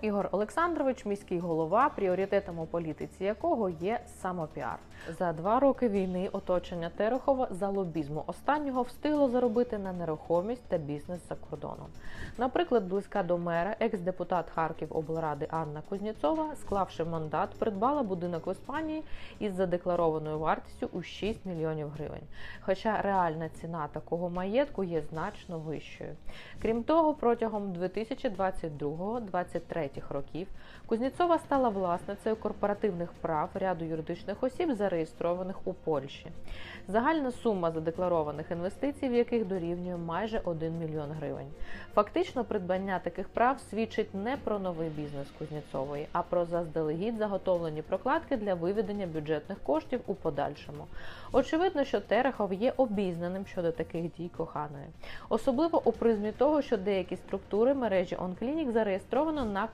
Ігор Олександрович, міський голова, пріоритетом у політиці якого є самопіар. За два роки війни оточення Терехова за лобізму останнього встигло заробити на нерухомість та бізнес за кордоном. Наприклад, близька до мера, екс-депутат Харків облради Анна Кузнєцова, склавши мандат, придбала будинок в Іспанії із задекларованою вартістю у 6 мільйонів гривень. Хоча реальна ціна такого маєтку є значно вищою. Крім того, протягом 2022-2023 років Кузнєцова стала власницею корпоративних прав ряду юридичних осіб, зареєстрованих у Польщі. Загальна сума задекларованих інвестицій, в яких дорівнює майже 1 мільйон гривень. Фактично, придбання таких прав свідчить не про новий бізнес Кузнєцової, а про заздалегідь заготовлені прокладки для виведення бюджетних коштів у подальшому. Очевидно, що Терехов є обізнаним щодо таких дій коханої, особливо у призмі того, що деякі структури мережі OnClinic зареєстровано на